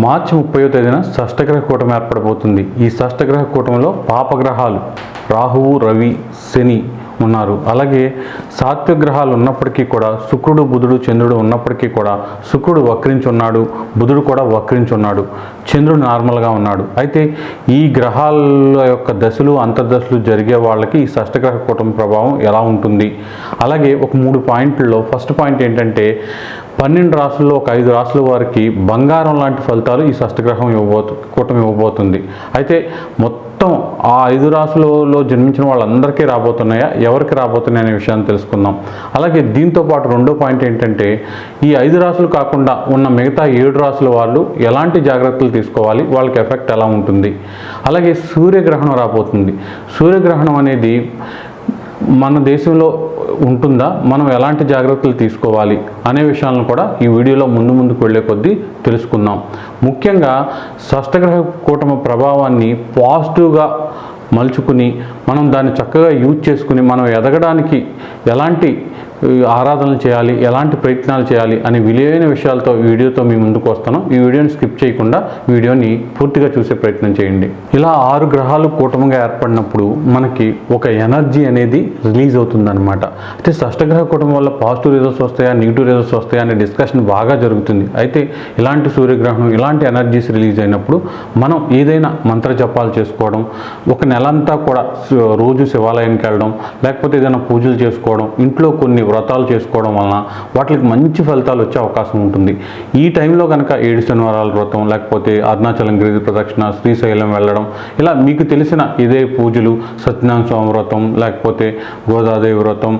మార్చి ముప్పై తేదీన షష్టగ్రహ కూటమి ఏర్పడబోతుంది. ఈ షష్టగ్రహ కూటమిలో పాపగ్రహాలు రాహువు రవి శని ఉన్నారు. అలాగే సాత్విక గ్రహాలు ఉన్నప్పటికీ కూడా శుక్రుడు బుధుడు చంద్రుడు ఉన్నప్పటికీ కూడా శుక్రుడు వక్రించున్నాడు బుధుడు కూడా వక్రించున్నాడు చంద్రుడు నార్మల్గా ఉన్నాడు. అయితే ఈ గ్రహాల యొక్క దశలు అంతర్దశలు జరిగే వాళ్ళకి ఈ షష్టగ్రహ కూటమి ప్రభావం ఎలా ఉంటుంది? అలాగే ఒక మూడు పాయింట్లలో ఫస్ట్ పాయింట్ ఏంటంటే పన్నెండు రాసుల్లో ఒక ఐదు రాసుల వారికి బంగారం లాంటి ఫలితాలు ఈ షష్టగ్రహం ఇవ్వబోతు కూటమి ఇవ్వబోతుంది. అయితే మొత్తం ఆ ఐదు రాసులలో జన్మించిన వాళ్ళందరికీ రాబోతున్నాయా? ఎవరికి రాబోతున్నాయి అనే విషయాన్ని తెలుసుకుందాం. అలాగే దీంతో పాటు రెండో పాయింట్ ఏంటంటే ఈ ఐదు రాసులు కాకుండా ఉన్న మిగతా ఏడు రాసుల వాళ్ళు ఎలాంటి జాగ్రత్తలు తీసుకోవాలి? వాళ్ళకి ఎఫెక్ట్ ఎలా ఉంటుంది? అలాగే సూర్యగ్రహణం రాబోతుంది. సూర్యగ్రహణం అనేది మన దేశంలో ఉంటుందా? మనం ఎలాంటి జాగ్రత్తలు తీసుకోవాలి అనే విషయాలను కూడా ఈ వీడియోలో ముందు ముందుకు వెళ్ళే కొద్దీ తెలుసుకుందాం. ముఖ్యంగా షష్టగ్రహ కూటమి ప్రభావాన్ని పాజిటివ్గా మలుచుకుని మనం దాన్ని చక్కగా యూజ్ చేసుకుని మనం ఎదగడానికి ఎలాంటి ఆరాధనలు చేయాలి ఎలాంటి ప్రయత్నాలు చేయాలి అనే విలువైన విషయాలతో ఈ వీడియోతో మీ ముందుకు వస్తాను. ఈ వీడియోని స్కిప్ చేయకుండా వీడియోని పూర్తిగా చూసే ప్రయత్నం చేయండి. ఇలా ఆరు గ్రహాలు కూటమిగా ఏర్పడినప్పుడు మనకి ఒక ఎనర్జీ అనేది రిలీజ్ అవుతుందన్నమాట. అయితే షష్టగ్రహ కూటమి వల్ల పాజిటివ్ రిజల్ట్స్ వస్తాయా నెగిటివ్ రిజల్ట్స్ వస్తాయా అనే డిస్కషన్ బాగా జరుగుతుంది. అయితే ఇలాంటి సూర్యగ్రహణం ఇలాంటి ఎనర్జీస్ రిలీజ్ అయినప్పుడు మనం ఏదైనా మంత్ర జపాలు చేసుకోవడం ఒక నెలంతా కూడా రోజు శివాలయానికి వెళ్ళడం లేకపోతే ఏదైనా పూజలు చేసుకోవడం ఇంట్లో కొన్ని వ్రతాలు చేసుకోవడం వలన వాటికి మంచి ఫలితాలు వచ్చే అవకాశం ఉంటుంది. ఈ టైంలో కనుక ఏడు శనివారాల వ్రతం లేకపోతే అరుణాచలం గిరి ప్రదక్షిణ శ్రీశైలం వెళ్ళడం ఇలా మీకు తెలిసిన ఇదే పూజలు సత్యనారాయణ స్వామి వ్రతం లేకపోతే గోదాదేవి వ్రతం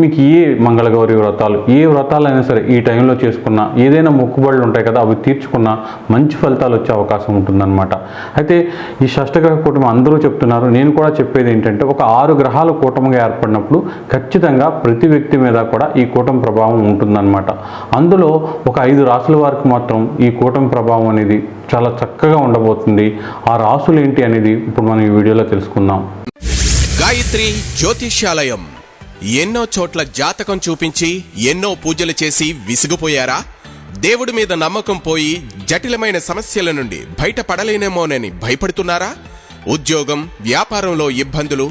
మీకు ఏ మంగళగౌరి వ్రతాలు ఏ వ్రతాలైనా సరే ఈ టైంలో చేసుకున్న ఏదైనా మొక్కుబడులు ఉంటాయి కదా అవి తీర్చుకున్న మంచి ఫలితాలు వచ్చే అవకాశం ఉంటుందన్నమాట. అయితే ఈ షష్టగ్రహ కూటమి అందరూ చెప్తున్నారు. నేను కూడా చెప్పేది ఏంటంటే ఒక ఆరు గ్రహాల కూటమిగా ఏర్పడినప్పుడు ఖచ్చితంగా ప్రతి వ్యక్తి మీద కూడా ఈ కూటమి ప్రభావం ఉంటుందన్నమాట. అందులో ఒక ఐదు రాసుల వారికి మాత్రం ఈ కూటమి ప్రభావం అనేది చాలా చక్కగా ఉండబోతుంది. ఆ రాసులు ఏంటి అనేది ఇప్పుడు మనం ఈ వీడియోలో తెలుసుకుందాం. గాయత్రి జ్యోతిష్యాలయం. ఎన్నో చోట్ల జాతకం చూపించి ఎన్నో పూజలు చేసి విసిగిపోయారా? దేవుడి మీద నమ్మకం పోయి జటిలమైన సమస్యల నుండి బయటపడలేనేమోనని భయపడుతున్నారా? ఉద్యోగం వ్యాపారంలో ఇబ్బందులు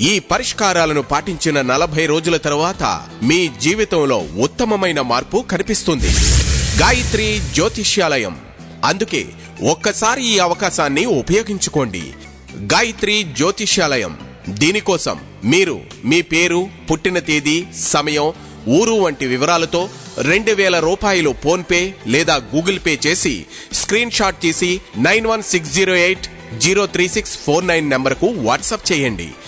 ఈ పరిష్కారాలను పాటించిన నలభై రోజుల తర్వాత మీ జీవితంలో ఉత్తమమైన మార్పు కనిపిస్తుంది. గాయత్రి జ్యోతిష్యాలయం. అందుకే ఒక్కసారి ఈ అవకాశాన్ని ఉపయోగించుకోండి. గాయత్రి జ్యోతిష్యాలయం. దీనికోసం మీరు మీ పేరు పుట్టిన తేదీ సమయం ఊరు వంటి వివరాలతో రెండు వేల రూపాయలు ఫోన్పే లేదా గూగుల్ పే చేసి స్క్రీన్ షాట్ తీసి nine one six zero eight zero three six four nine నెంబర్కు వాట్సాప్ చేయండి.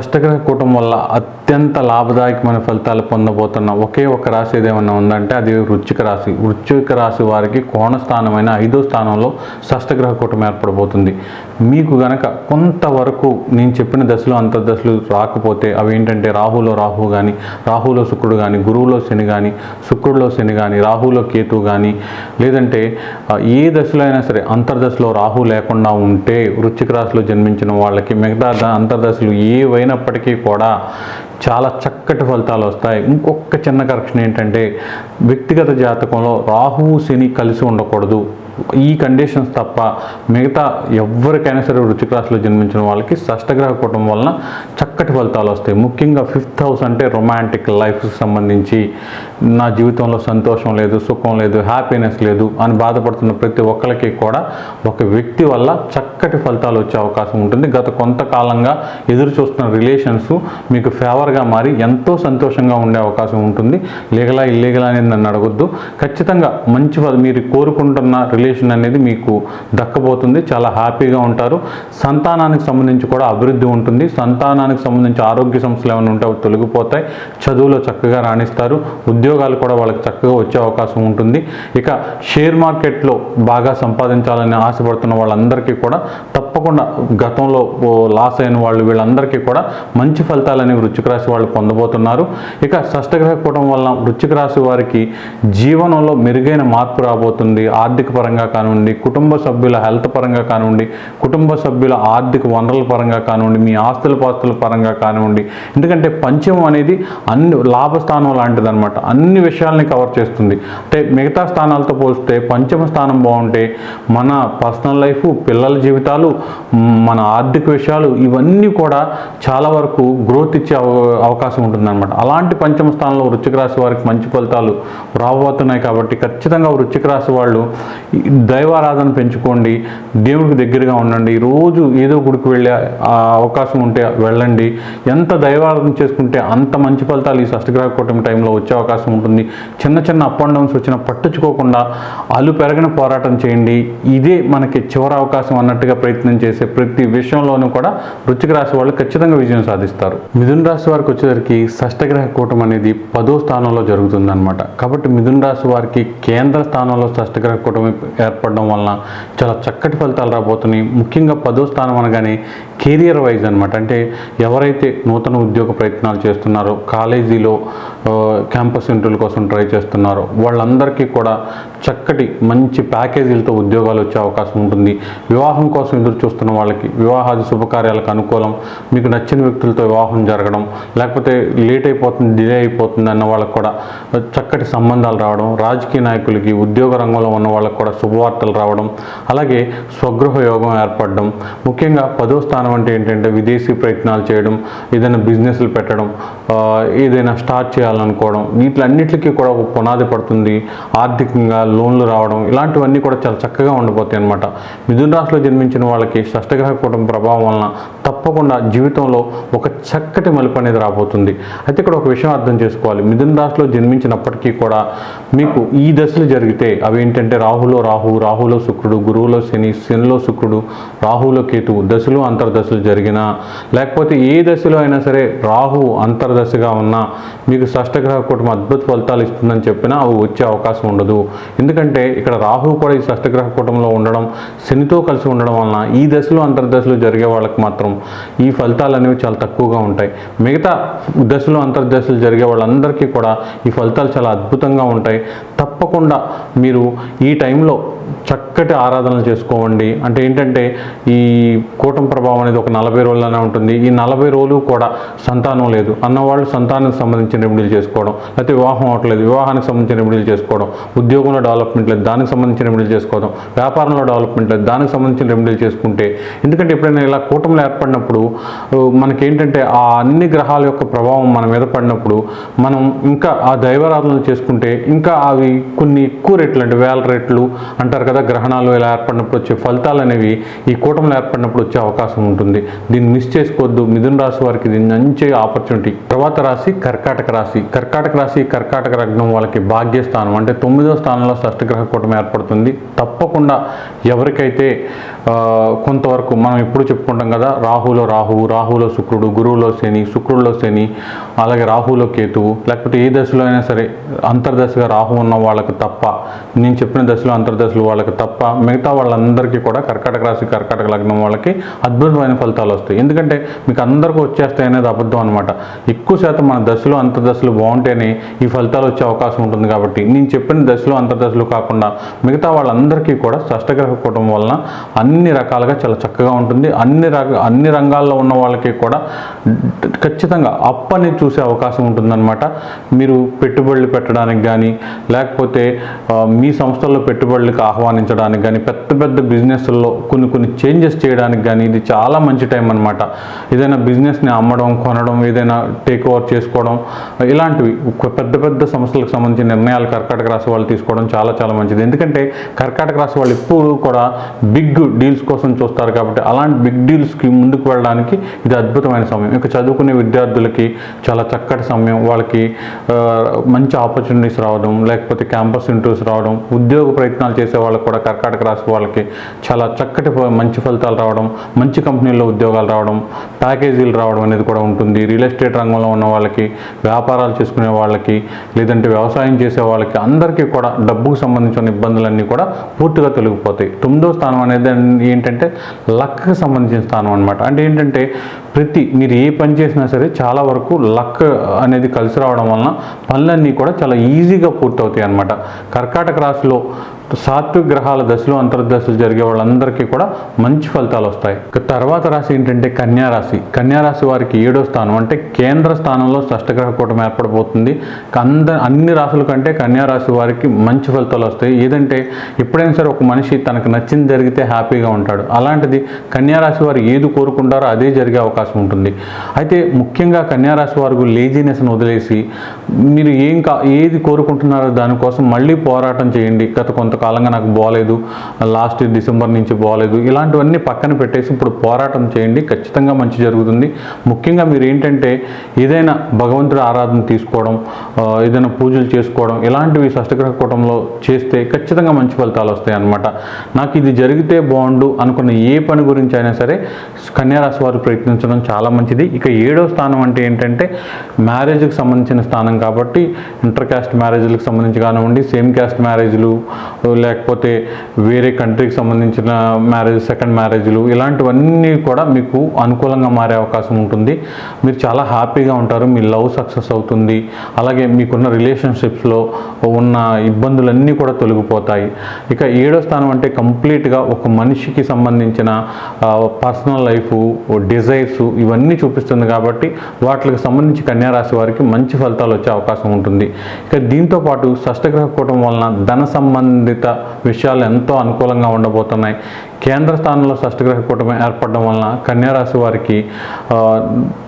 షష్టగ్రహ కూటం వల్ల అత్యంత లాభదాయకమైన ఫలితాలు పొందబోతున్న ఒకే ఒక రాశి ఏదేమన్నా ఉందంటే అది వృచ్చిక రాశి. వృచ్చిక రాశి వారికి కోణ స్థానమైన ఐదో స్థానంలో షష్టగ్రహ కూటమి ఏర్పడబోతుంది. మీకు గనక కొంతవరకు నేను చెప్పిన దశలు అంతర్దశలు రాకపోతే అవి ఏంటంటే రాహులో రాహు కానీ రాహులో శుక్రుడు కానీ గురువులో శని కానీ శుక్రుడిలో శని కానీ రాహులో కేతు కానీ లేదంటే ఏ దశలో అయినా సరే అంతర్దశలో రాహు లేకుండా ఉంటే వృచ్చిక రాశిలో జన్మించిన వాళ్ళకి మిగతా అంతర్దశలు అంతర్దశలు ఏవైనప్పటికీ కూడా చాలా చక్కటి ఫలితాలు వస్తాయి. ఇంకొక చిన్న కరెక్షన్ ఏంటంటే వ్యక్తిగత జాతకంలో రాహువు శని కలిసి ఉండకూడదు. ఈ కండిషన్స్ తప్ప మిగతా ఎవరికైనా సరే వృశ్చిక రాశిలో జన్మించిన వాళ్ళకి షష్టగ్రహ కుటుంబం వలన చక్కటి ఫలితాలు వస్తాయి. ముఖ్యంగా ఫిఫ్త్ హౌస్ అంటే రొమాంటిక్ లైఫ్కి సంబంధించి నా జీవితంలో సంతోషం లేదు సుఖం లేదు హ్యాపీనెస్ లేదు అని బాధపడుతున్న ప్రతి ఒక్కరికి కూడా ఒక వ్యక్తి వల్ల చక్కటి ఫలితాలు వచ్చే అవకాశం ఉంటుంది. గత కొంతకాలంగా ఎదురు చూస్తున్న రిలేషన్స్ మీకు ఫేవర్గా మారి ఎంతో సంతోషంగా ఉండే అవకాశం ఉంటుంది. లీగలా ఇల్లీగలా అనేది నన్ను అడగొద్దు. ఖచ్చితంగా మంచి మీరు కోరుకుంటున్న రిలేషన్ అనేది మీకు దక్కబోతుంది. చాలా హ్యాపీగా ఉంటారు. సంతానానికి సంబంధించి కూడా అభివృద్ధి ఉంటుంది. సంతానానికి సంబంధించి ఆరోగ్య సమస్యలు ఏమైనా ఉంటే అవి తొలగిపోతాయి. చదువులో చక్కగా రాణిస్తారు. ఉద్యోగాలు కూడా వాళ్ళకి చక్కగా వచ్చే అవకాశం ఉంటుంది. ఇక షేర్ మార్కెట్లో బాగా సంపాదించాలని ఆశపడుతున్న వాళ్ళందరికీ కూడా తప్పకుండా గతంలో లాస్ అయిన వాళ్ళు వీళ్ళందరికీ కూడా మంచి ఫలితాలని వృచ్చిక రాశి వాళ్ళు పొందబోతున్నారు. ఇక షష్టగ్రహ కూటం వలన వృచ్చిక రాశి వారికి జీవనంలో మెరుగైన మార్పు రాబోతుంది. ఆర్థిక పరంగా కానివ్వండి కుటుంబ సభ్యుల హెల్త్ పరంగా కానివ్వండి కుటుంబ సభ్యుల ఆర్థిక వనరుల పరంగా కానివ్వండి మీ ఆస్తుల పాస్తుల పరంగా కానివ్వండి. ఎందుకంటే పంచమం అనేది అన్ని లాభస్థానం లాంటిదనమాట అన్ని విషయాల్ని కవర్ చేస్తుంది. అంటే మిగతా స్థానాలతో పోలిస్తే పంచమ స్థానం బాగుంటే మన పర్సనల్ లైఫ్ పిల్లల జీవితాలు మన ఆర్థిక విషయాలు ఇవన్నీ కూడా చాలా వరకు గ్రోత్ ఇచ్చే అవ- అవకాశం ఉంటుందన్నమాట. అలాంటి పంచమ స్థానంలో వృచ్చిక రాశి వారికి మంచి ఫలితాలు రాబోతున్నాయి కాబట్టి ఖచ్చితంగా వృచ్చిక రాశి వాళ్ళు ఈ దైవారాధన పెంచుకోండి దేవుడికి దగ్గరగా ఉండండి రోజు ఏదో గుడికి వెళ్ళే అవకాశం ఉంటే వెళ్ళండి. ఎంత దైవారాధన చేసుకుంటే అంత మంచి ఫలితాలు ఈ షష్టగ్రహ కూటమి టైంలో వచ్చే అవకాశం ఉంటుంది. చిన్న చిన్న అప్ అండ్ డౌన్స్ వచ్చినా పట్టించుకోకుండా అలు పెరగిన పోరాటం చేయండి. ఇదే మనకి చివరి అవకాశం అన్నట్టుగా ప్రయత్నం చేసే ప్రతి విషయంలోనూ కూడా వృశ్చిక రాశి వాళ్ళు ఖచ్చితంగా విజయం సాధిస్తారు. మిథున రాశి వారికి వచ్చేసరికి షష్టగ్రహ కూటం అనేది పదో స్థానంలో జరుగుతుందన్నమాట. కాబట్టి మిథున రాశి వారికి కేంద్ర స్థానంలో షష్టగ్రహ కూటమి ఏర్పడడం వలన చాలా చక్కటి ఫలితాలు రాబోతున్నాయి. ముఖ్యంగా పదో స్థానం అనగానే కెరియర్ వైజ్ అనమాట అంటే ఎవరైతే నూతన ఉద్యోగ ప్రయత్నాలు చేస్తున్నారో కాలేజీలో క్యాంపస్ ఇంటర్వ్యూల కోసం ట్రై చేస్తున్నారో. వాళ్ళందరికీ కూడా చక్కటి మంచి ప్యాకేజీలతో ఉద్యోగాలు వచ్చే అవకాశం ఉంటుంది. వివాహం కోసం ఎదురు చూస్తున్న వాళ్ళకి వివాహాది శుభకార్యాలకు అనుకూలం మీకు నచ్చిన వ్యక్తులతో వివాహం జరగడం లేకపోతే లేట్ అయిపోతుంది డిలే అయిపోతుంది అన్న వాళ్ళకి కూడా చక్కటి సంబంధాలు రావడం రాజకీయ నాయకులకి ఉద్యోగ రంగంలో ఉన్న వాళ్ళకి కూడా శుభవార్తలు రావడం అలాగే స్వగృహ యోగం ఏర్పడడం ముఖ్యంగా పదో స్థానం అంటే ఏంటంటే విదేశీ ప్రయత్నాలు చేయడం ఏదైనా బిజినెస్లు పెట్టడం ఏదైనా స్టార్ట్ చేయాలి చేయాలనుకోవడం వీటిలన్నిటికీ కూడా ఒక పునాది పడుతుంది. ఆర్థికంగా లోన్లు రావడం ఇలాంటివన్నీ కూడా చాలా చక్కగా ఉండిపోతాయి అనమాట మిథున రాశిలో జన్మించిన వాళ్ళకి షష్టగ్రహ కూటమి ప్రభావం వలన తప్పకుండా జీవితంలో ఒక చక్కటి మలుపు అనేది రాబోతుంది. అయితే ఇక్కడ ఒక విషయం అర్థం చేసుకోవాలి. మిథున రాశిలో జన్మించినప్పటికీ కూడా మీకు ఈ దశలు జరిగితే అవి ఏంటంటే రాహులో రాహు రాహులో శుక్రుడు గురువులో శని శనిలో శుక్రుడు రాహులో కేతువు దశలు అంతర్దశలు జరిగినా లేకపోతే ఏ దశలో అయినా సరే రాహు అంతర్దశగా ఉన్నా మీకు షష్టగ్రహ కూటమి అద్భుత ఫలితాలు ఇస్తుందని చెప్పినా అవి వచ్చే అవకాశం ఉండదు. ఎందుకంటే ఇక్కడ రాహు కూడా ఈ షష్టగ్రహ కూటంలో ఉండడం శనితో కలిసి ఉండడం వలన ఈ దశలో అంతర్దశలు జరిగే వాళ్ళకి మాత్రం ఈ ఫలితాలు అనేవి చాలా తక్కువగా ఉంటాయి. మిగతా దశలు అంతర్దశలు జరిగే వాళ్ళందరికీ కూడా ఈ ఫలితాలు చాలా అద్భుతంగా ఉంటాయి. తప్పకుండా మీరు ఈ టైంలో చక్కటి ఆరాధనలు చేసుకోండి అంటే ఏంటంటే ఈ కూటం ప్రభావం అనేది ఒక నలభై రోజులనే ఉంటుంది. ఈ నలభై రోజులు కూడా సంతానం లేదు. అన్నవాళ్ళు సంతానానికి సంబంధించిన రెమెడీలు చేసుకోవడం లేకపోతే వివాహం అవట్లేదు వివాహానికి సంబంధించిన రెమెడీలు చేసుకోవడం ఉద్యోగంలో డెవలప్మెంట్ లేదు. దానికి సంబంధించిన రెమెడీలు చేసుకోవడం వ్యాపారంలో డెవలప్మెంట్ లేదు. దానికి సంబంధించిన రెమెడీలు చేసుకుంటే ఎందుకంటే ఎప్పుడైనా ఇలా కూటమిలో ఏర్పడినప్పుడు మనకేంటంటే ఆ అన్ని గ్రహాల యొక్క ప్రభావం మన మీద పడినప్పుడు మనం ఇంకా ఆ దైవారాధనలు చేసుకుంటే ఇంకా అవి కొన్ని ఎక్కువ రేట్లు అంటే వేల రేట్లు అంటే చూశారు కదా గ్రహణాలు ఇలా ఏర్పడినప్పుడు వచ్చే ఫలితాలు అనేవి ఈ కూటమిలో ఏర్పడినప్పుడు వచ్చే అవకాశం ఉంటుంది. దీన్ని మిస్ చేసుకోవద్దు. మిథున రాశి వారికి దీన్ని మంచి ఆపర్చునిటీ తర్వాత రాశి కర్కాటక రాశి. కర్కాటక రాశి కర్కాటక లగ్నం వాళ్ళకి భాగ్యస్థానం. అంటే తొమ్మిదో స్థానంలో షష్టగ్రహ కూటమి ఏర్పడుతుంది. తప్పకుండా ఎవరికైతే కొంతవరకు మనం ఎప్పుడు చెప్పుకుంటాం కదా రాహులో రాహువు రాహులో శుక్రుడు గురువులో శని శుక్రుడిలో శని అలాగే రాహులో కేతువు లేకపోతే ఏ దశలో అయినా సరే అంతర్దశగా రాహు ఉన్న వాళ్ళకి తప్ప నేను చెప్పిన దశలో అంతర్దశలు వాళ్ళకి తప్ప మిగతా వాళ్ళందరికీ కూడా కర్కాటక రాశి కర్కాటక లగ్నం వాళ్ళకి అద్భుతమైన ఫలితాలు వస్తాయి. ఎందుకంటే మీకు అందరికీ వచ్చేస్తాయి అనేది అబద్ధం అనమాట ఎక్కువ శాతం మన దశలు అంతర్దశలు బాగుంటేనే ఈ ఫలితాలు వచ్చే అవకాశం ఉంటుంది కాబట్టి. నేను చెప్పిన దశలు అంతర్దశలు కాకుండా మిగతా వాళ్ళందరికీ కూడా షష్టగ్రహ కూటమి వలన అన్ని రకాలుగా చాలా చక్కగా ఉంటుంది. అన్ని రక అన్ని రంగాల్లో ఉన్న వాళ్ళకి కూడా ఖచ్చితంగా అప్ అనేది చూసే అవకాశం ఉంటుందన్నమాట. మీరు పెట్టుబడులు పెట్టడానికి కానీ లేకపోతే మీ సంస్థల్లో పెట్టుబడులకు ఆహ్వానించడానికి కానీ పెద్ద పెద్ద బిజినెస్ల్లో కొన్ని కొన్ని చేంజెస్ చేయడానికి కానీ ఇది చాలా మంచి టైం అనమాట ఏదైనా బిజినెస్ని అమ్మడం కొనడం ఏదైనా టేక్ ఓవర్ చేసుకోవడం ఇలాంటివి పెద్ద పెద్ద సంస్థలకు సంబంధించిన నిర్ణయాలు కర్కాటక రాశి వాళ్ళు తీసుకోవడం చాలా చాలా మంచిది. ఎందుకంటే కర్కాటక రాశి వాళ్ళు ఎప్పుడు కూడా బిగ్ డీల్స్ కోసం చూస్తారు కాబట్టి అలాంటి బిగ్ డీల్స్కి ముందుకు వెళ్ళడానికి ఇది అద్భుతమైన సమయం. ఇక చదువుకునే విద్యార్థులకి చాలా చక్కటి సమయం. వాళ్ళకి మంచి ఆపర్చునిటీస్ రావడం లేకపోతే క్యాంపస్ ఇంటర్వ్యూస్ రావడం ఉద్యోగ ప్రయత్నాలు చేసే వాళ్ళకి కూడా కర్కాటక రాశి వాళ్ళకి చాలా చక్కటి మంచి ఫలితాలు రావడం మంచి కంపెనీల్లో ఉద్యోగాలు రావడం ప్యాకేజీలు రావడం అనేది కూడా ఉంటుంది. రియల్ ఎస్టేట్ రంగంలో ఉన్న వాళ్ళకి వ్యాపారాలు చేసుకునే వాళ్ళకి లేదంటే వ్యవసాయం చేసే వాళ్ళకి అందరికీ కూడా డబ్బుకు సంబంధించిన ఇబ్బందులన్నీ కూడా పూర్తిగా తొలగిపోతాయి. తొమ్మిదో స్థానం అనేది ఏంటంటే లక్కి సంబంధించిన స్థానం అనమాట అంటే ఏంటంటే ప్రతి మీరు ఏ పని చేసినా సరే చాలా వరకు లక్ అనేది కలిసి రావడం వలన పనులన్నీ కూడా చాలా ఈజీగా పూర్తవుతాయి అనమాట కర్కాటక రాశిలో సాత్విక గ్రహాల దశలు అంతర్దశలు జరిగే వాళ్ళందరికీ కూడా మంచి ఫలితాలు వస్తాయి. తర్వాత రాశి ఏంటంటే కన్యా రాశి. కన్యా రాశి వారికి ఏడో స్థానం అంటే కేంద్ర స్థానంలో షష్టగ్రహ కూటమి ఏర్పడబోతుంది. అంద అన్ని రాశుల కంటే కన్యా రాశి వారికి మంచి ఫలితాలు వస్తాయి. ఏదంటే ఎప్పుడైనా సరే ఒక మనిషి తనకు నచ్చింది జరిగితే హ్యాపీగా ఉంటాడు. అలాంటిది కన్యారాశి వారు ఏది కోరుకుంటారో అదే జరిగే అవకాశం అవకాశం ఉంటుంది. అయితే ముఖ్యంగా కన్యారాశి వారు లేజినెస్ను వదిలేసి మీరు ఏం కా ఏది కోరుకుంటున్నారో దానికోసం మళ్ళీ పోరాటం చేయండి. గత కొంతకాలంగా నాకు బాగాలేదు లాస్ట్ డిసెంబర్ నుంచి బాగాలేదు ఇలాంటివన్నీ పక్కన పెట్టేసి ఇప్పుడు పోరాటం చేయండి. ఖచ్చితంగా మంచి జరుగుతుంది. ముఖ్యంగా మీరు ఏంటంటే ఏదైనా భగవంతుడి ఆరాధన తీసుకోవడం ఏదైనా పూజలు చేసుకోవడం ఇలాంటివి షష్టగ్రహ కూటంలో చేస్తే ఖచ్చితంగా మంచి ఫలితాలు వస్తాయి అన్నమాట. నాకు ఇది జరిగితే బాగుండు అనుకున్న ఏ పని గురించి అయినా సరే కన్యారాశి వారు ప్రయత్నించడం. చాలా మంచిది. ఇక ఏడో స్థానం అంటే ఏంటంటే మ్యారేజ్కి సంబంధించిన స్థానం కాబట్టి ఇంటర్ క్యాస్ట్ మ్యారేజ్లకు సంబంధించి కానివ్వండి సేమ్ క్యాస్ట్ మ్యారేజ్లు లేకపోతే వేరే కంట్రీకి సంబంధించిన మ్యారేజ్ సెకండ్ మ్యారేజ్లు ఇలాంటివన్నీ కూడా మీకు అనుకూలంగా మారే అవకాశం ఉంటుంది. మీరు చాలా హ్యాపీగా ఉంటారు మీ లవ్ సక్సెస్ అవుతుంది. అలాగే మీకున్న రిలేషన్షిప్స్లో ఉన్న ఇబ్బందులన్నీ కూడా తొలగిపోతాయి. ఇక ఏడో స్థానం అంటే కంప్లీట్గా ఒక మనిషికి సంబంధించిన పర్సనల్ లైఫ్ డిజైర్స్ ఇవన్నీ చూపిస్తుంది కాబట్టి వాటికి సంబంధించి కన్యారాశి వారికి మంచి ఫలితాలు వచ్చే అవకాశం ఉంటుంది. ఇక దీంతో పాటు షష్టగ్రహ కూటం వలన ధన సంబంధిత విషయాలు ఎంతో అనుకూలంగా ఉండబోతున్నాయి. కేంద్ర స్థానంలో షష్టగ్రహ కూటమి ఏర్పడడం వలన కన్యారాశి వారికి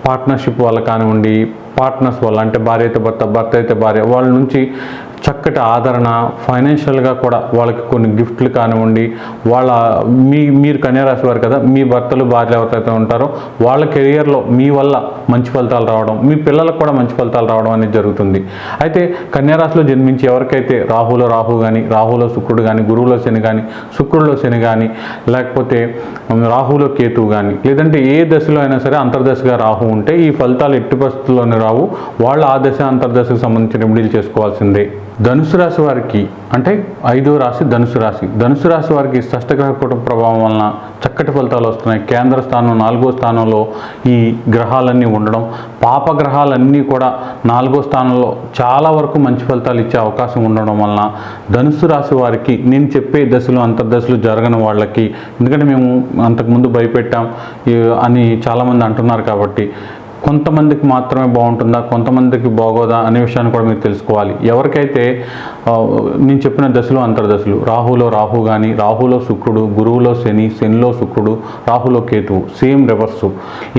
పార్ట్నర్షిప్ వల్ల కానివ్వండి పార్ట్నర్స్ వల్ల అంటే భార్య అయితే భర్త భర్త అయితే భార్య వాళ్ళ నుంచి చక్కటి ఆదరణ ఫైనాన్షియల్గా కూడా వాళ్ళకి కొన్ని గిఫ్ట్లు కానివ్వండి వాళ్ళ మీ మీరు కన్యారాశి వారు కదా మీ భర్తలు భార్యలు ఎవరైతే ఉంటారో వాళ్ళ కెరియర్లో మీ వల్ల మంచి ఫలితాలు రావడం మీ పిల్లలకు కూడా మంచి ఫలితాలు రావడం అనేది జరుగుతుంది. అయితే కన్యారాశిలో జన్మించి ఎవరికైతే రాహులో రాహు కానీ రాహులో శుక్రుడు కానీ గురువులో శని కానీ శుక్రుడిలో శని కానీ లేకపోతే రాహులో కేతువు కానీ లేదంటే ఏ దశలో అయినా సరే అంతర్దశగా రాహు ఉంటే ఈ ఫలితాలు ఎట్టి పరిస్థితుల్లోనే రావు. వాళ్ళు ఆ దశ అంతర్దశకు సంబంధించిన డీల్ చేసుకోవాల్సిందే. ధనుసు రాశి వారికి అంటే ఐదో రాశి ధనుసు రాశి. ధనుసు రాశి వారికి షష్టగ్రహ కుటుంబ ప్రభావం వలన చక్కటి ఫలితాలు వస్తున్నాయి. కేంద్ర స్థానం నాలుగో స్థానంలో ఈ గ్రహాలన్నీ ఉండడం పాప గ్రహాలన్నీ కూడా నాలుగో స్థానంలో చాలా వరకు మంచి ఫలితాలు ఇచ్చే అవకాశం ఉండడం వలన ధనుసు రాశి వారికి నేను చెప్పే దశలు అంతర్దశలు జరగని వాళ్ళకి ఎందుకంటే మేము అంతకుముందు భయపెట్టాం అని చాలామంది అంటున్నారు కాబట్టి కొంతమందికి మాత్రమే బాగుంటుందా కొంతమందికి బాగోదా అనే విషయాన్ని కూడా మీరు తెలుసుకోవాలి. ఎవరికైతే నేను చెప్పిన దశలు అంతర్దశలు. రాహులో రాహు కానీ రాహులో శుక్రుడు గురువులో శని శనిలో శుక్రుడు రాహులో కేతువు సేమ్ రివర్సు.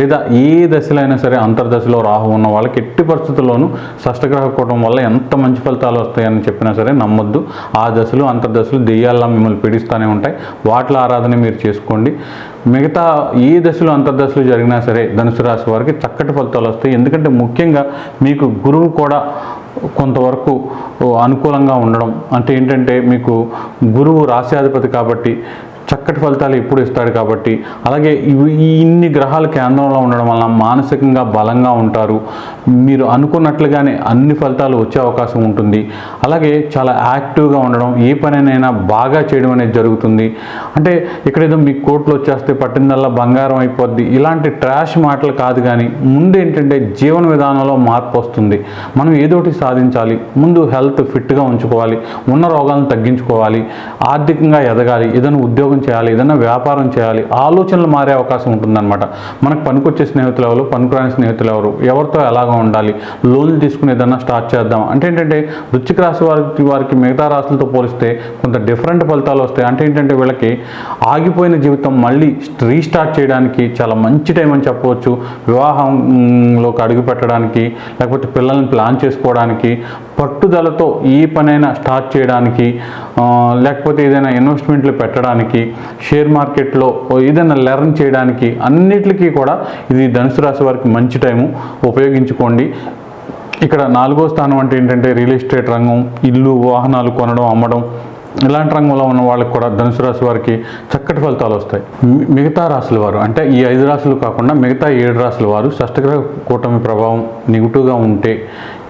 లేదా ఏ దశలో అయినా సరే అంతర్దశలో రాహు ఉన్న వాళ్ళకి ఎట్టి పరిస్థితుల్లోనూ షష్టగ్రహ కూటం వల్ల ఎంత మంచి ఫలితాలు వస్తాయని చెప్పినా సరే నమ్మొద్దు. ఆ దశలు అంతర్దశలు దెయ్యాల్లా మిమ్మల్ని పీడిస్తూనే ఉంటాయి. వాటిల ఆరాధన మీరు చేసుకోండి. మిగతా ఏ దశలు అంతర్దశలు జరిగినా సరే ధనుసు రాశి వారికి చక్కటి ఫలితాలు వస్తాయి. ఎందుకంటే ముఖ్యంగా మీకు గురువు కూడా కొంతవరకు అనుకూలంగా ఉండడం. అంటే ఏంటంటే మీకు గురువు రాశ్యాధిపతి కాబట్టి చక్కటి ఫలితాలు ఎప్పుడు ఇస్తాడు కాబట్టి. అలాగే ఇవి ఈ ఇన్ని గ్రహాలు కేంద్రంలో ఉండడం వల్ల మానసికంగా బలంగా ఉంటారు. మీరు అనుకున్నట్లుగానే అన్ని ఫలితాలు వచ్చే అవకాశం ఉంటుంది. అలాగే చాలా యాక్టివ్గా ఉండడం ఏ పనినైనా బాగా చేయడం అనేది జరుగుతుంది. అంటే ఇక్కడ ఏదో మీ కోట్లు వచ్చేస్తే పట్టిందల్లా బంగారం అయిపోద్ది. ఇలాంటి ట్రాష్ మాటలు కాదు కానీ ముందు ఏంటంటే జీవన విధానంలో మార్పు వస్తుంది. మనం ఏదో ఒకటి సాధించాలి. ముందు హెల్త్ ఫిట్గా ఉంచుకోవాలి. ఉన్న రోగాలను తగ్గించుకోవాలి. ఆర్థికంగా ఎదగాలి. ఏదైనా ఉద్యోగం చేయాలి ఏదైనా వ్యాపారం చేయాలి ఆలోచనలు మారే అవకాశం ఉంటుందన్నమాట. మనకు పనికొచ్చే స్నేహితులు ఎవరు పనికిరాని స్నేహితులు ఎవరు ఎవరితో ఎలాగా ఉండాలి లోన్లు తీసుకుని ఏదైనా స్టార్ట్ చేద్దాం. అంటే ఏంటంటే వృచ్చిక రాశి వారికి వారికి మిగతా రాశులతో పోలిస్తే కొంత డిఫరెంట్ ఫలితాలు వస్తాయి. అంటే ఏంటంటే వీళ్ళకి ఆగిపోయిన జీవితం మళ్ళీ రీస్టార్ట్ చేయడానికి చాలా మంచి టైం అని చెప్పవచ్చు. వివాహంలోకి అడుగు పెట్టడానికి లేకపోతే పిల్లల్ని ప్లాన్ చేసుకోవడానికి పట్టుదలతో ఏ పనైనా స్టార్ట్ చేయడానికి లేకపోతే ఏదైనా ఇన్వెస్ట్మెంట్లు పెట్టడానికి షేర్ మార్కెట్లో ఏదైనా లెర్న్ చేయడానికి అన్నిటికీ కూడా ఇది ధనుసు రాశి వారికి మంచి టైము ఉపయోగించుకోండి. ఇక్కడ నాలుగో స్థానం అంటే ఏంటంటే రియల్ ఎస్టేట్ రంగం ఇల్లు వాహనాలు కొనడం అమ్మడం ఇలాంటి రంగంలో ఉన్న వాళ్ళకి కూడా ధనుసు రాశి వారికి చక్కటి ఫలితాలు వస్తాయి. మిగతా రాశుల వారు అంటే ఈ ఐదు రాశులు కాకుండా మిగతా ఏడు రాశుల వారు షష్టగ్రహ కూటమి ప్రభావం నెగిటివ్గా ఉంటే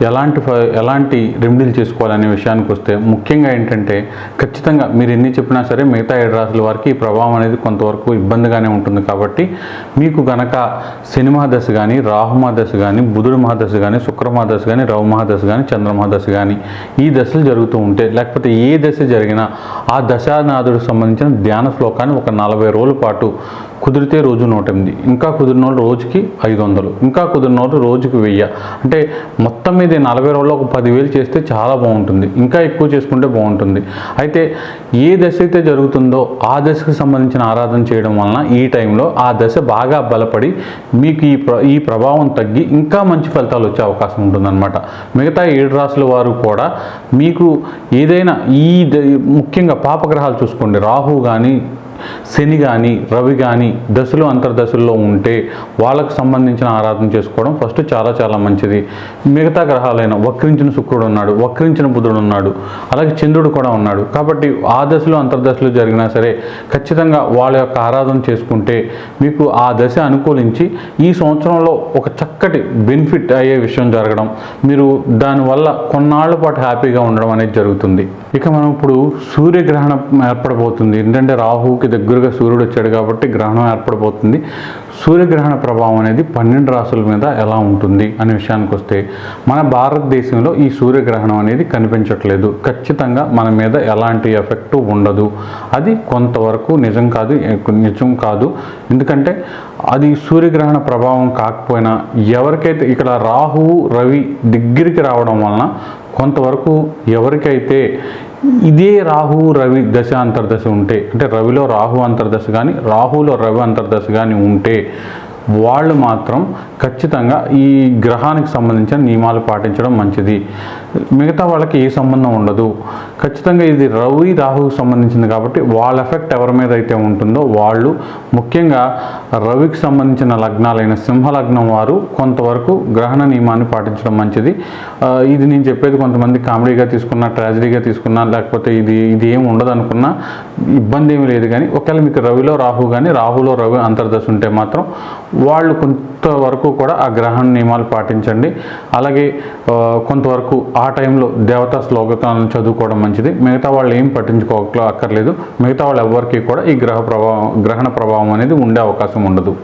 ఎలాంటి ఎలాంటి రెమెడీలు చేసుకోవాలనే విషయానికి వస్తే ముఖ్యంగా ఏంటంటే ఖచ్చితంగా మీరు ఎన్ని చెప్పినా సరే మిగతా ఏడు రాసుల వారికి ఈ ప్రభావం అనేది కొంతవరకు ఇబ్బందిగానే ఉంటుంది కాబట్టి మీకు గనక శని మహాదశ కానీ రాహు మహాదశ కానీ బుధుడు మహాదశ కానీ శుక్ర మహాదశ కానీ రవి మహాదశ కానీ చంద్ర మహాదశ కానీ ఈ దశలు జరుగుతూ ఉంటే లేకపోతే ఏ దశ జరిగినా ఆ దశానాథుడికి సంబంధించిన ధ్యాన శ్లోకాన్ని ఒక నలభై రోజుల పాటు కుదిరితే రోజు నూట ఎనిమిది ఇంకా కుదిరిన వాళ్ళు రోజుకి ఐదు వందలు ఇంకా కుదిరిన వాళ్ళు రోజుకి వెయ్యి. అంటే మొత్తం మీద నలభై రోజుల్లో ఒక పదివేలు చేస్తే చాలా బాగుంటుంది ఇంకా ఎక్కువ చేసుకుంటే బాగుంటుంది. అయితే ఏ దశ అయితే జరుగుతుందో ఆ దశకు సంబంధించిన ఆరాధన చేయడం వలన ఈ టైంలో ఆ దశ బాగా బలపడి మీకు ఈ ప్ర ఈ ప్రభావం తగ్గి ఇంకా మంచి ఫలితాలు వచ్చే అవకాశం ఉంటుందన్నమాట. మిగతా ఏడు రాసుల వారు కూడా మీకు ఏదైనా ఈ ద- ముఖ్యంగా పాపగ్రహాలు చూసుకోండి. రాహు కానీ శని కానీ రవి కానీ దశలు అంతర్దశల్లో ఉంటే వాళ్ళకు సంబంధించిన ఆరాధన చేసుకోవడం ఫస్ట్ చాలా చాలా మంచిది. మిగతా గ్రహాలైన వక్రించిన శుక్రుడు ఉన్నాడు వక్రించిన బుధుడు ఉన్నాడు అలాగే చంద్రుడు కూడా ఉన్నాడు. కాబట్టి ఆ దశలు అంతర్దశలు జరిగినా సరే ఖచ్చితంగా వాళ్ళ యొక్క ఆరాధన చేసుకుంటే మీకు ఆ దశ అనుకూలించి ఈ సంవత్సరంలో ఒక చక్కటి బెనిఫిట్ అయ్యే విషయం జరగడం మీరు దానివల్ల కొన్నాళ్ళ పాటు హ్యాపీగా ఉండడం అనేది జరుగుతుంది. ఇక మనం ఇప్పుడు సూర్యగ్రహణం ఏర్పడబోతుంది. ఏంటంటే రాహుకి దగ్గరగా సూర్యుడు వచ్చాడు కాబట్టి గ్రహణం ఏర్పడబోతుంది. సూర్యగ్రహణ ప్రభావం అనేది పన్నెండు రాసుల మీద ఎలా ఉంటుంది అనే విషయానికి వస్తే మన భారతదేశంలో ఈ సూర్యగ్రహణం అనేది కనిపించట్లేదు. ఖచ్చితంగా మన మీద ఎలాంటి ఎఫెక్ట్ ఉండదు. అది కొంతవరకు నిజం కాదు నిజం కాదు. ఎందుకంటే అది సూర్యగ్రహణ ప్రభావం కాకపోయినా ఎవరికైతే ఇక్కడ రాహువు రవి దగ్గరికి రావడం వలన కొంతవరకు ఎవరికైతే ఇదే రాహు రవి దశ అంతర్దశ ఉంటే అంటే రవిలో రాహు అంతర్దశ కానీ రాహులో రవి అంతర్దశ కానీ ఉంటే వాళ్ళు మాత్రం ఖచ్చితంగా ఈ గ్రహానికి సంబంధించిన నియమాలు పాటించడం మంచిది. మిగతా వాళ్ళకి ఏ సంబంధం ఉండదు. ఖచ్చితంగా ఇది రవి రాహుకు సంబంధించింది కాబట్టి వాళ్ళ ఎఫెక్ట్ ఎవరి మీద అయితే ఉంటుందో వాళ్ళు ముఖ్యంగా రవికి సంబంధించిన లగ్నాలైన సింహ లగ్నం వారు కొంతవరకు గ్రహణ నియమాన్ని పాటించడం మంచిది. ఇది నేను చెప్పేది కొంతమంది కామెడీగా తీసుకున్నా ట్రాజడీగా తీసుకున్నా లేకపోతే ఇది ఇది ఏం ఉండదు అనుకున్నా ఇబ్బంది ఏమీ లేదు కానీ ఒకవేళ మీకు రవిలో రాహు కానీ రాహులో రవి అంతర్దశ ఉంటే మాత్రం వాళ్ళు కొంతవరకు కూడా ఆ గ్రహణ నియమాలు పాటించండి. అలాగే ఆ, కొంతవరకు ఆ టైంలో దేవతా శ్లోకాలను చదువుకోవడం మంచిది. మిగతా వాళ్ళు ఏం పట్టించుకో అక్కర్లేదు. మిగతా వాళ్ళు ఎవరికి కూడా ఈ గ్రహ ప్రభావం గ్రహణ ప్రభావం అనేది ఉండే అవకాశం ఉండదు.